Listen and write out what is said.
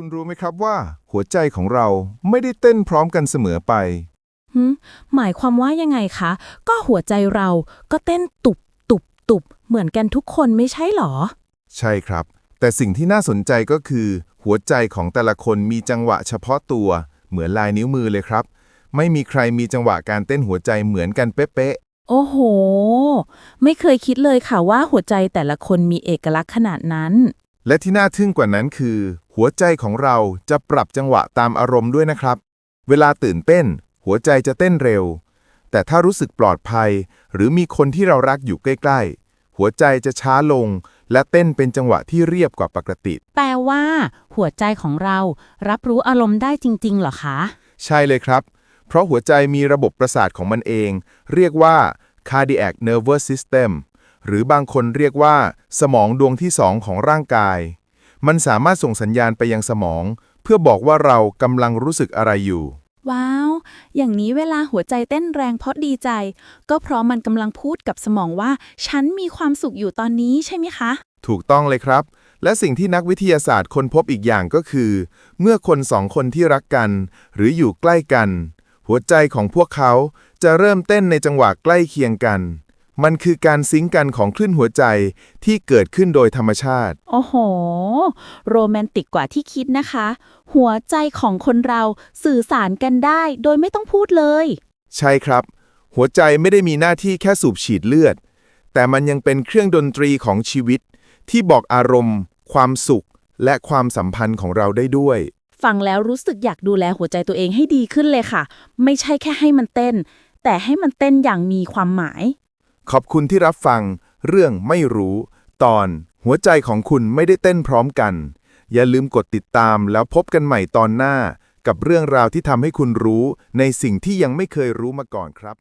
คุณรู้ไหมครับว่า หัวใจของเราไม่ได้เต้นพร้อมกันเสมอไปหึหมายความว่ายังไงคะ ก็หัวใจเราก็เต้นตุบตุบตุบเหมือนกันทุกคนไม่ใช่หรอ ใช่ครับ แต่สิ่งที่น่าสนใจก็คือ หัวใจของแต่ละคนมีจังหวะเฉพาะตัว เหมือนลายนิ้วมือเลยครับ ไม่มีใครมีจังหวะการเต้นหัวใจเหมือนกันเป๊ะโอ้โห ไม่เคยคิดเลยค่ะว่าหัวใจแต่ละคนมีเอกลักษณ์ขนาดนั้น ๆและที่น่าทึ่งกว่านั้นคือ หัวใจของเราจะปรับจังหวะตามอารมณ์ด้วยนะครับ เวลาตื่นเต้น หัวใจจะเต้นเร็ว แต่ถ้ารู้สึกปลอดภัย หรือมีคนที่เรารักอยู่ใกล้ๆ หัวใจจะช้าลง และเต้นเป็นจังหวะที่เรียบกว่าปกติ แปลว่า หัวใจของเรารับรู้อารมณ์ได้จริงๆเหรอคะ ใช่เลยครับ เพราะหัวใจมีระบบประสาทของมันเอง เรียกว่า cardiac nervous system หรือบางคนเรียกว่า สมองดวงที่สองของร่างกาย มันสามารถส่งสัญญาณไปยังสมอง เพื่อบอกว่าเรากำลังรู้สึกอะไรอยู่ ว้าว อย่างนี้เวลาหัวใจเต้นแรงเพราะดีใจ ก็เพราะมันกำลังพูดกับสมองว่า ฉันมีความสุขอยู่ตอนนี้ใช่ไหมคะ ถูกต้องเลยครับ และสิ่งที่นักวิทยาศาสตร์ค้นพบอีกอย่างก็คือ เมื่อคนสองคนที่รักกัน หรืออยู่ใกล้กัน หัวใจของพวกเขาจะเริ่มเต้นในจังหวะใกล้เคียงกัน มันคือการซิงก์กันของคลื่นหัวใจที่เกิดขึ้นโดยธรรมชาติ โอ้โห โรแมนติกกว่าที่คิดนะคะ หัวใจของคนเราสื่อสารกันได้โดยไม่ต้องพูดเลย ใช่ครับ หัวใจไม่ได้มีหน้าที่แค่สูบฉีดเลือด แต่มันยังเป็นเครื่องดนตรีของชีวิต ที่บอกอารมณ์ ความสุข และความสัมพันธ์ของเราได้ด้วย ฟังแล้วรู้สึกอยากดูแลหัวใจตัวเองให้ดีขึ้นเลยค่ะ ไม่ใช่แค่ให้มันเต้น แต่ให้มันเต้นอย่างมีความหมาย ขอบคุณที่รับฟัง เรื่องไม่รู้ ตอน หัวใจของคุณไม่ได้เต้นพร้อมกัน อย่าลืมกดติดตามแล้วพบกันใหม่ตอนหน้า กับเรื่องราวที่ทำให้คุณรู้ในสิ่งที่ยังไม่เคยรู้มาก่อนครับ